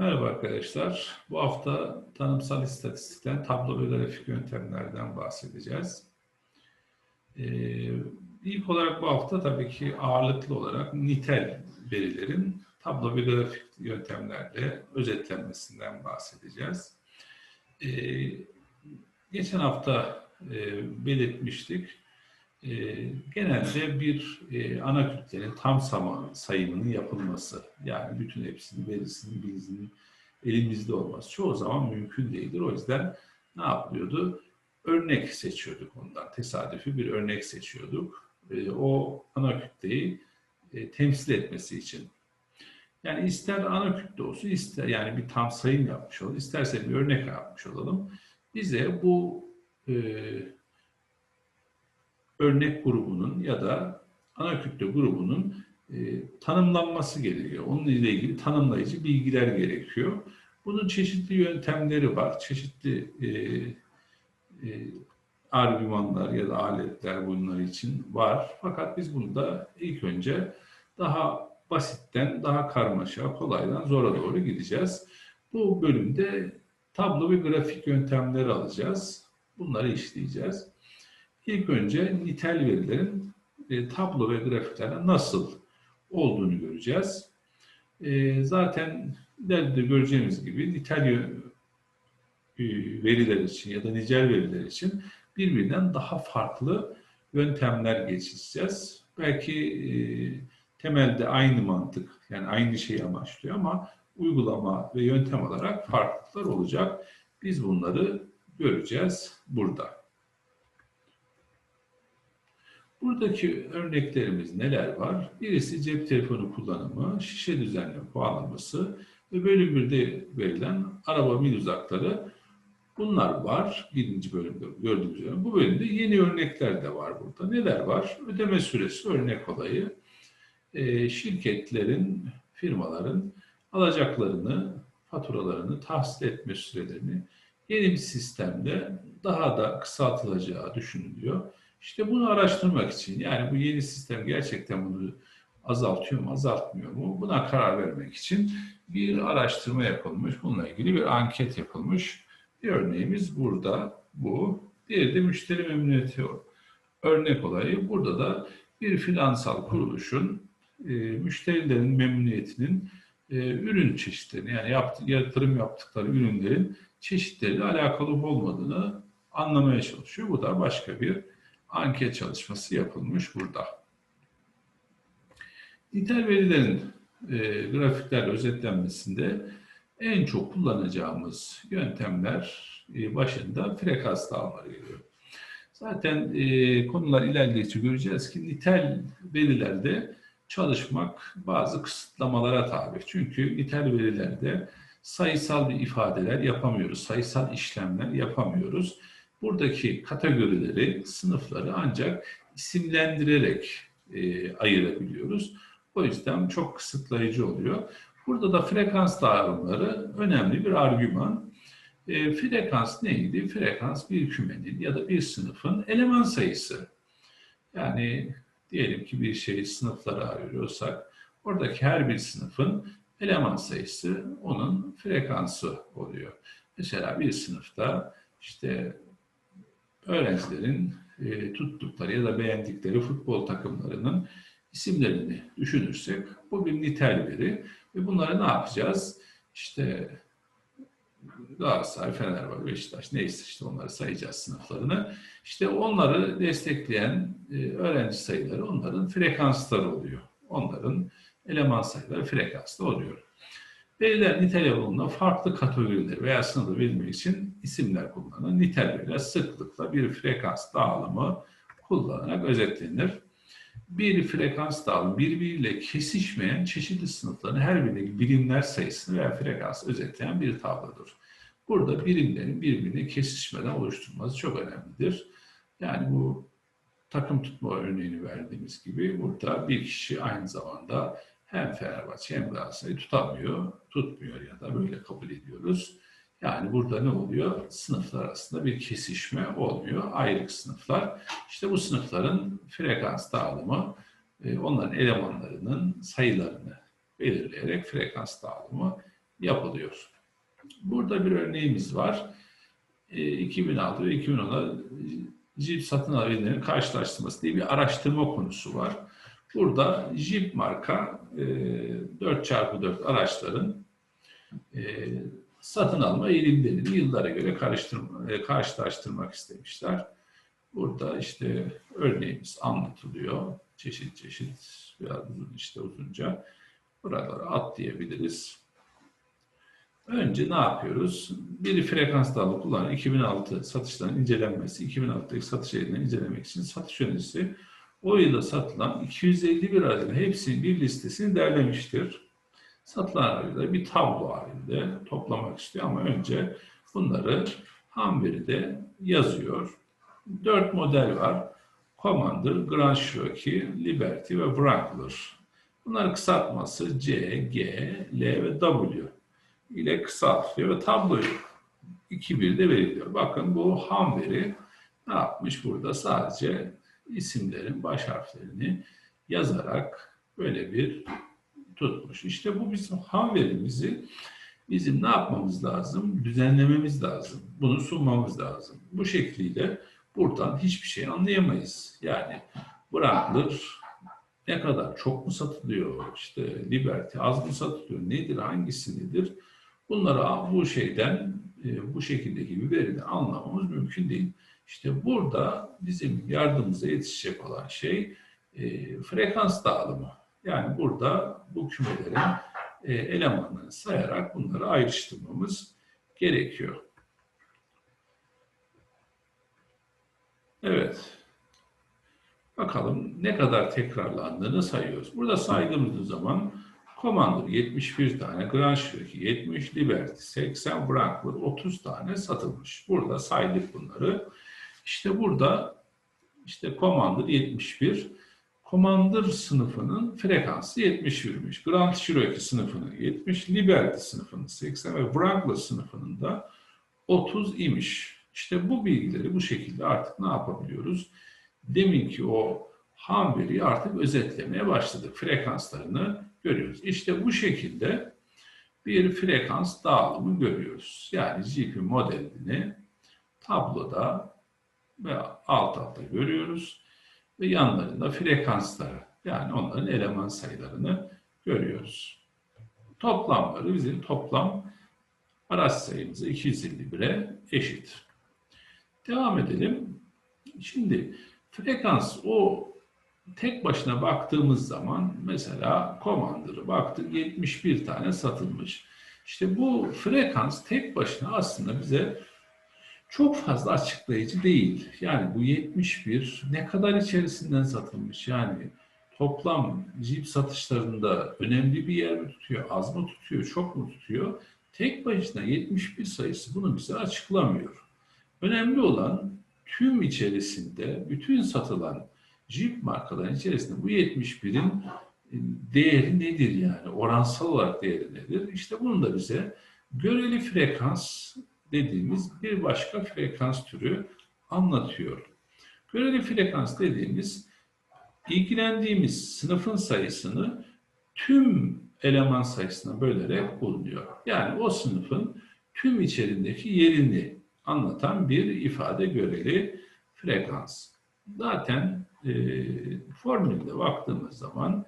Merhaba arkadaşlar. Bu hafta tanımsal istatistikten tablo ve grafik yöntemlerden bahsedeceğiz. Ee, ilk olarak bu hafta tabii ki ağırlıklı olarak nitel verilerin tablo ve grafik yöntemlerle özetlenmesinden bahsedeceğiz. Ee, geçen hafta e, belirtmiştik. E, genelde bir e, ana kütlenin tam sayımının yapılması, yani bütün hepsinin verisinin, bilgisinin elimizde olması çoğu zaman mümkün değildir. O yüzden ne yapıyordu? Örnek seçiyorduk ondan. Tesadüfi bir örnek seçiyorduk. E, o ana kütleyi e, temsil etmesi için. Yani ister ana kütle olsun, ister yani bir tam sayım yapmış olalım, isterse bir örnek yapmış olalım. Bize bu e, örnek grubunun ya da ana kütle grubunun e, tanımlanması gerekiyor. Onunla ilgili tanımlayıcı bilgiler gerekiyor. Bunun çeşitli yöntemleri var. Çeşitli e, e, argümanlar ya da aletler bunlar için var. Fakat biz bunda ilk önce daha basitten, daha karmaşa, kolaydan zora doğru gideceğiz. Bu bölümde tablo ve grafik yöntemleri alacağız. Bunları işleyeceğiz. İlk önce nitel verilerin e, tablo ve grafiklerde nasıl olduğunu göreceğiz. E, zaten ileride göreceğimiz gibi nitel e, veriler için ya da nicel veriler için birbirinden daha farklı yöntemler geçeceğiz. Belki e, temelde aynı mantık, yani aynı şeyi amaçlıyor ama uygulama ve yöntem olarak farklılıklar olacak. Biz bunları göreceğiz burada. Buradaki örneklerimiz neler var? Birisi cep telefonu kullanımı, şişe düzenleme puanlaması ve bölüm 1'de verilen araba mil uzakları bunlar var. Birinci bölümde gördüğümüz üzere. Bu bölümde yeni örnekler de var burada. Neler var? Ödeme süresi örnek olayı. E, şirketlerin, firmaların alacaklarını, faturalarını tahsil etme sürelerini yeni bir sistemde daha da kısaltılacağı düşünülüyor. İşte bunu araştırmak için yani bu yeni sistem gerçekten bunu azaltıyor mu, azaltmıyor mu? Buna karar vermek için bir araştırma yapılmış. Bununla ilgili bir anket yapılmış. Bir örneğimiz burada bu. Diğeri de müşteri memnuniyeti örnek olayı. Burada da bir finansal kuruluşun e, müşterilerin memnuniyetinin e, ürün çeşitlerini yani yaptı, yatırım yaptıkları ürünlerin çeşitleriyle alakalı olmadığını anlamaya çalışıyor. Bu da başka bir anket çalışması yapılmış burada. Nitel verilerin e, grafiklerle özetlenmesinde en çok kullanacağımız yöntemler e, başında frekans dağılmaları geliyor. Zaten e, konular ilerledikçe göreceğiz ki nitel verilerde çalışmak bazı kısıtlamalara tabi. Çünkü nitel verilerde sayısal bir ifadeler yapamıyoruz, sayısal işlemler yapamıyoruz buradaki kategorileri, sınıfları ancak isimlendirerek e, ayırabiliyoruz. O yüzden çok kısıtlayıcı oluyor. Burada da frekans dağılımları önemli bir argüman. E, frekans neydi? Frekans bir kümenin ya da bir sınıfın eleman sayısı. Yani diyelim ki bir şeyi sınıflara ayırıyorsak oradaki her bir sınıfın eleman sayısı onun frekansı oluyor. Mesela bir sınıfta işte öğrencilerin e, tuttukları ya da beğendikleri futbol takımlarının isimlerini düşünürsek bu bir nitel veri ve bunları ne yapacağız? İşte Galatasaray, Fenerbahçe, Beşiktaş neyse işte onları sayacağız sınıflarını. İşte onları destekleyen e, öğrenci sayıları onların frekansları oluyor. Onların eleman sayıları frekanslı oluyor. Veriler nitel yolunda farklı kategoriler veya sınırı verilmek için isimler kullanılır. Nitel veriler sıklıkla bir frekans dağılımı kullanarak özetlenir. Bir frekans dağılımı birbiriyle kesişmeyen çeşitli sınıfların her birindeki birimler sayısını veya frekans özetleyen bir tablodur. Burada birimlerin birbirine kesişmeden oluşturulması çok önemlidir. Yani bu takım tutma örneğini verdiğimiz gibi burada bir kişi aynı zamanda hem Fenerbahçe hem Galatasaray tutamıyor, tutmuyor ya da böyle kabul ediyoruz. Yani burada ne oluyor? Sınıflar arasında bir kesişme olmuyor. Ayrık sınıflar. İşte bu sınıfların frekans dağılımı, e, onların elemanlarının sayılarını belirleyerek frekans dağılımı yapılıyor. Burada bir örneğimiz var. E, 2006 ve 2010'da Jeep satın alımlarının karşılaştırması diye bir araştırma konusu var. Burada Jeep marka e, 4x4 araçların e, satın alma eğilimlerini yıllara göre karıştırma, e, karşılaştırmak istemişler. Burada işte örneğimiz anlatılıyor. Çeşit çeşit biraz uzun işte uzunca. Buralara at diyebiliriz. Önce ne yapıyoruz? Bir frekans dalı kullanan 2006 satışların incelenmesi, 2006'daki satış eğilimlerini incelemek için satış yöneticisi o yılda satılan 251 aracın hepsinin bir listesini derlemiştir. Satılan aracıları bir tablo halinde toplamak istiyor ama önce bunları ham veride yazıyor. Dört model var. Commander, Grand Cherokee, Liberty ve Wrangler. Bunların kısaltması C, G, L ve W ile kısaltılıyor ve tabloyu 2-1'de veriliyor. Bakın bu ham veri ne yapmış burada? Sadece isimlerin baş harflerini yazarak böyle bir tutmuş. İşte bu bizim ham verimizi bizim ne yapmamız lazım? Düzenlememiz lazım. Bunu sunmamız lazım. Bu şekliyle buradan hiçbir şey anlayamayız. Yani Wrangler ne kadar çok mu satılıyor? İşte Liberty az mı satılıyor? Nedir? Hangisi nedir? Bunları bu şeyden e, bu şekildeki bir veriden anlamamız mümkün değil. İşte burada bizim yardımımıza yetişecek olan şey e, frekans dağılımı. Yani burada bu kümelerin e, elemanlarını sayarak bunları ayrıştırmamız gerekiyor. Evet. Bakalım ne kadar tekrarlandığını sayıyoruz. Burada saydığımız zaman Commander 71 tane, Grand Cherokee 70, Liberty 80, Wrangler 30 tane satılmış. Burada saydık bunları. İşte burada işte Commander 71, Commander sınıfının frekansı 71'miş. Grand Cherokee sınıfının 70, Liberty sınıfının 80 ve Wrangler sınıfının da 30 imiş. İşte bu bilgileri bu şekilde artık ne yapabiliyoruz? Deminki o ham veriyi artık özetlemeye başladık. Frekanslarını görüyoruz. İşte bu şekilde bir frekans dağılımı görüyoruz. Yani GP modelini tabloda ve alt altta görüyoruz. Ve yanlarında frekansları yani onların eleman sayılarını görüyoruz. Toplamları bizim toplam araç sayımızı 251'e eşit. Devam edelim. Şimdi frekans o tek başına baktığımız zaman mesela Commander'ı baktık 71 tane satılmış. İşte bu frekans tek başına aslında bize çok fazla açıklayıcı değil. Yani bu 71 ne kadar içerisinden satılmış? Yani toplam Jeep satışlarında önemli bir yer mi tutuyor, az mı tutuyor, çok mu tutuyor? Tek başına 71 sayısı bunu bize açıklamıyor. Önemli olan tüm içerisinde bütün satılan Jeep markaların içerisinde bu 71'in e, değeri nedir yani? Oransal olarak değeri nedir? İşte bunu da bize göreli frekans dediğimiz bir başka frekans türü anlatıyor. Göreli frekans dediğimiz ilgilendiğimiz sınıfın sayısını tüm eleman sayısına bölerek bulunuyor. Yani o sınıfın tüm içerisindeki yerini anlatan bir ifade göreli frekans. Zaten e, formülde baktığımız zaman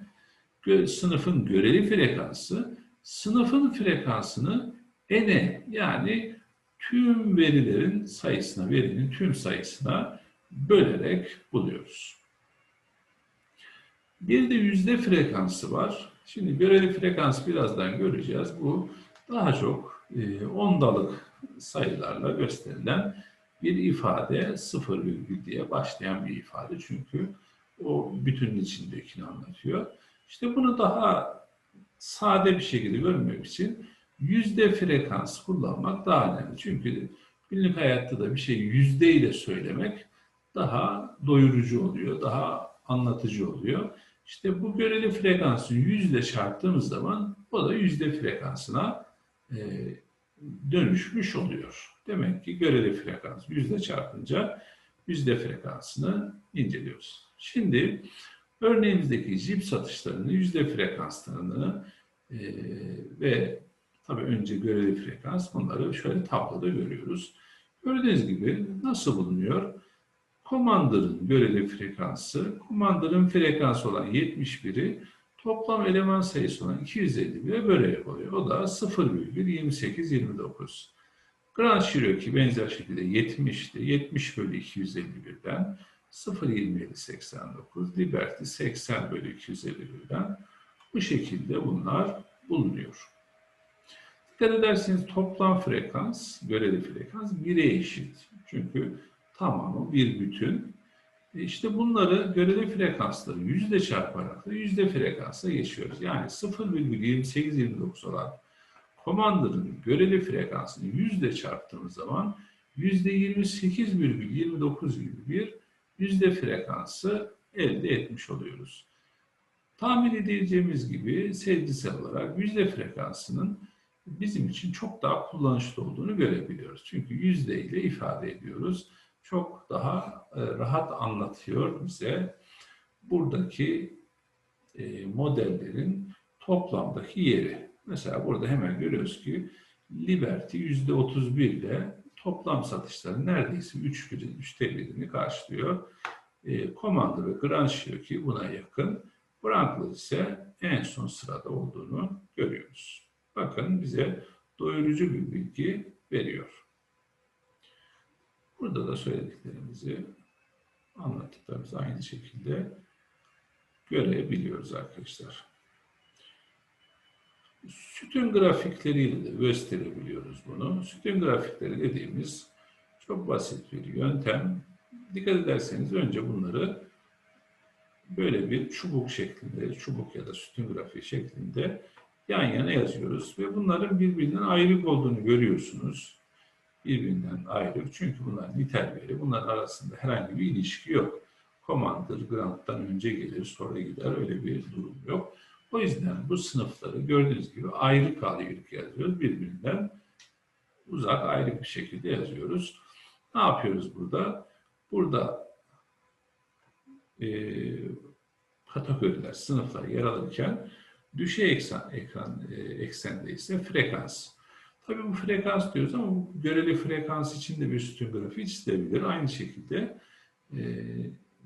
gö sınıfın göreli frekansı sınıfın frekansını n'e yani tüm verilerin sayısına, verinin tüm sayısına bölerek buluyoruz. Bir de yüzde frekansı var. Şimdi göreli frekans birazdan göreceğiz. Bu daha çok e, ondalık sayılarla gösterilen bir ifade sıfır virgül diye başlayan bir ifade çünkü o bütünün içindekini anlatıyor. İşte bunu daha sade bir şekilde görmek için yüzde frekans kullanmak daha önemli. Çünkü günlük hayatta da bir şeyi yüzde ile söylemek daha doyurucu oluyor, daha anlatıcı oluyor. İşte bu göreli frekansı yüzde çarptığımız zaman o da yüzde frekansına e, dönüşmüş oluyor. Demek ki göreli frekans yüzde çarpınca yüzde frekansını inceliyoruz. Şimdi örneğimizdeki jip satışlarını yüzde frekanslarını e, ve Tabii önce göreli frekans bunları şöyle tabloda görüyoruz. Gördüğünüz gibi nasıl bulunuyor? Commander'ın göreli frekansı, Commander'ın frekansı olan 71'i toplam eleman sayısı olan 251'e bölerek oluyor. O da 0,2829. Grand Cherokee benzer şekilde 70'ti. 70 bölü 251'den 0,2789. Liberty 80 bölü 251'den bu şekilde bunlar bulunuyor. Dikkat ederseniz toplam frekans, göreli frekans 1'e eşit. Çünkü tamamı bir bütün. E İşte bunları göreli frekansları yüzde çarparak da yüzde frekansa geçiyoruz. Yani 0,2829 olan Commander'ın göreli frekansını yüzde çarptığımız zaman yüzde 28,29 gibi bir yüzde frekansı elde etmiş oluyoruz. Tahmin edeceğimiz gibi sezgisel olarak yüzde frekansının bizim için çok daha kullanışlı olduğunu görebiliyoruz. Çünkü yüzde ile ifade ediyoruz. Çok daha e, rahat anlatıyor bize buradaki e, modellerin toplamdaki yeri. Mesela burada hemen görüyoruz ki Liberty yüzde 31 ile toplam satışları neredeyse 3 birin, 3'te birini karşılıyor. E, Commander ve Grand Cherokee buna yakın. Wrangler ise en son sırada olduğunu görüyoruz. Bakın bize doyurucu bir bilgi veriyor. Burada da söylediklerimizi anlattıklarımızı aynı şekilde görebiliyoruz arkadaşlar. Sütun grafikleriyle de gösterebiliyoruz bunu. Sütun grafikleri dediğimiz çok basit bir yöntem. Dikkat ederseniz önce bunları böyle bir çubuk şeklinde, çubuk ya da sütun grafiği şeklinde yan yana yazıyoruz ve bunların birbirinden ayrık olduğunu görüyorsunuz. Birbirinden ayrı çünkü bunlar nitel veri. Bunlar arasında herhangi bir ilişki yok. Commander Grant'tan önce gelir sonra gider öyle bir durum yok. O yüzden bu sınıfları gördüğünüz gibi ayrı ayrık yazıyoruz. Birbirinden uzak ayrı bir şekilde yazıyoruz. Ne yapıyoruz burada? Burada e, kategoriler, sınıflar yer alırken düşey eksen, ekran e, eksende ise frekans. Tabii bu frekans diyoruz ama göreli frekans için de bir sütun grafiği çizilebilir. Aynı şekilde e,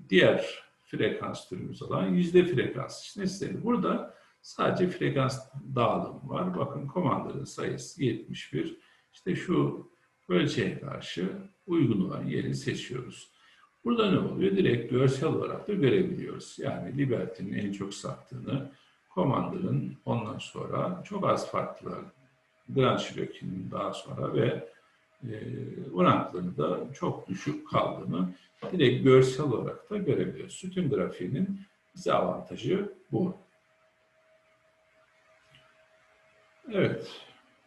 diğer frekans türümüz olan yüzde frekans için istenir. Burada sadece frekans dağılımı var. Bakın komandanın sayısı 71. İşte şu ölçeğe karşı uygun olan yeri seçiyoruz. Burada ne oluyor? Direkt görsel olarak da görebiliyoruz. Yani Liberty'nin en çok sattığını, Commander'ın ondan sonra çok az farklı Grand Cherokee'nin daha sonra ve e, da çok düşük kaldığını direkt görsel olarak da görebiliyoruz. Sütun grafiğinin bize avantajı bu. Evet,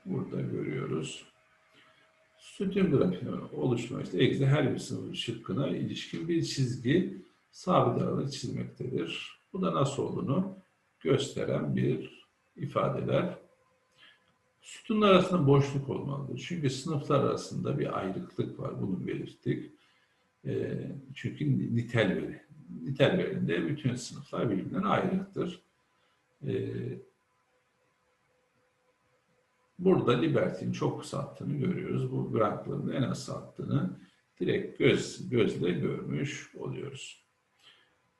burada görüyoruz. Sütun grafiğinin oluşma işte egze her bir sınıf şıkkına ilişkin bir çizgi sabit aralık çizmektedir. Bu da nasıl olduğunu gösteren bir ifadeler. Sütunlar arasında boşluk olmalıdır. Çünkü sınıflar arasında bir ayrıklık var. Bunu belirttik. E, çünkü nitel veri. Nitel verinde bütün sınıflar birbirinden ayrıktır. E, burada Liberty'nin çok sattığını görüyoruz. Bu Wrangl'ın en az sattığını direkt göz, gözle görmüş oluyoruz.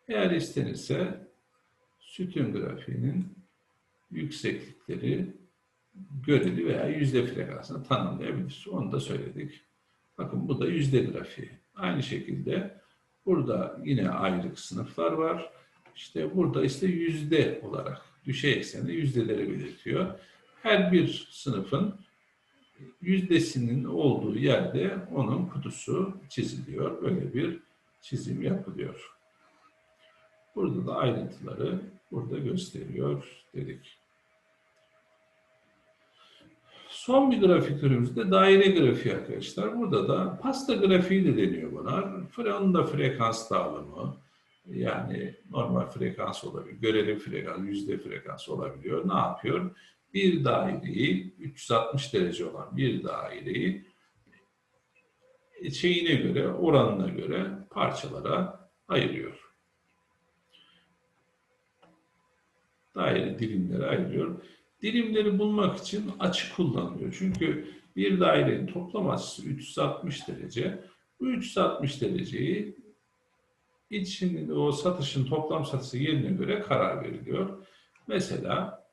Eğer istenirse sütun grafiğinin yükseklikleri göreli veya yüzde frekansını tanımlayabilir. Onu da söyledik. Bakın bu da yüzde grafiği. Aynı şekilde burada yine ayrık sınıflar var. İşte burada işte yüzde olarak düşey eksende yüzdeleri belirtiyor. Her bir sınıfın yüzdesinin olduğu yerde onun kutusu çiziliyor. Böyle bir çizim yapılıyor. Burada da ayrıntıları burada gösteriyor dedik. Son bir grafik türümüzde daire grafiği arkadaşlar. Burada da pasta grafiği de deniyor bunlar. Onun da frekans dağılımı. Yani normal frekans olabilir. Göreli frekans, yüzde frekans olabiliyor. Ne yapıyor? Bir daireyi, 360 derece olan bir daireyi şeyine göre, oranına göre parçalara ayırıyor. Daire dilimlere ayırıyor. Dilimleri bulmak için açı kullanılıyor. Çünkü bir dairenin toplam açısı 360 derece. Bu 360 dereceyi için o satışın toplam satışı yerine göre karar veriliyor. Mesela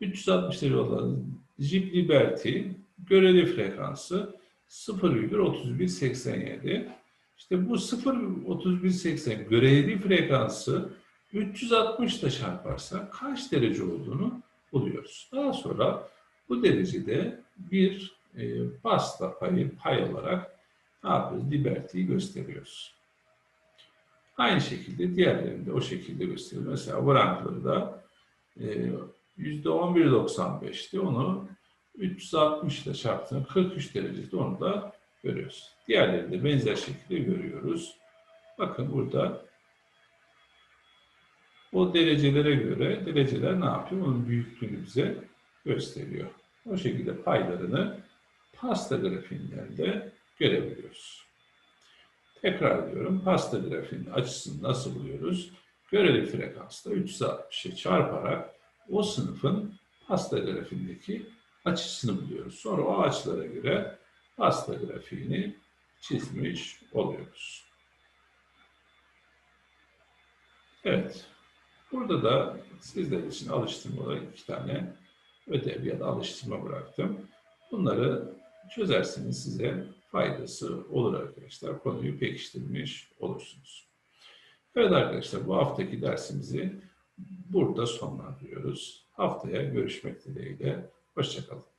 360 derece olan Jeep Liberty göreli frekansı 0,3187. İşte bu 0,3180 göreli frekansı 360 ile çarparsa kaç derece olduğunu buluyoruz. Daha sonra bu derecede bir e, pasta payı pay olarak ne yapıyoruz? Liberty'yi gösteriyoruz. Aynı şekilde diğerlerini de o şekilde gösteriyoruz. Mesela Wranglers da e, %11.95'ti. Onu 360 ile çarptığında 43 derecede onu da görüyoruz. Diğerlerini de benzer şekilde görüyoruz. Bakın burada o derecelere göre dereceler ne yapıyor? Onun büyüklüğünü bize gösteriyor. O şekilde paylarını pasta grafiğinden de görebiliyoruz. Tekrar ediyorum. Pasta grafiğinin açısını nasıl buluyoruz? Göreli frekansta 360'ı çarparak o sınıfın pasta grafiğindeki açısını buluyoruz. Sonra o açılara göre pasta grafiğini çizmiş oluyoruz. Evet. Burada da sizler için alıştırma olarak iki tane ödev ya da alıştırma bıraktım. Bunları çözerseniz size faydası olur arkadaşlar. Konuyu pekiştirmiş olursunuz. Evet arkadaşlar bu haftaki dersimizi burada sonlandırıyoruz. Haftaya görüşmek dileğiyle. Hoşçakalın.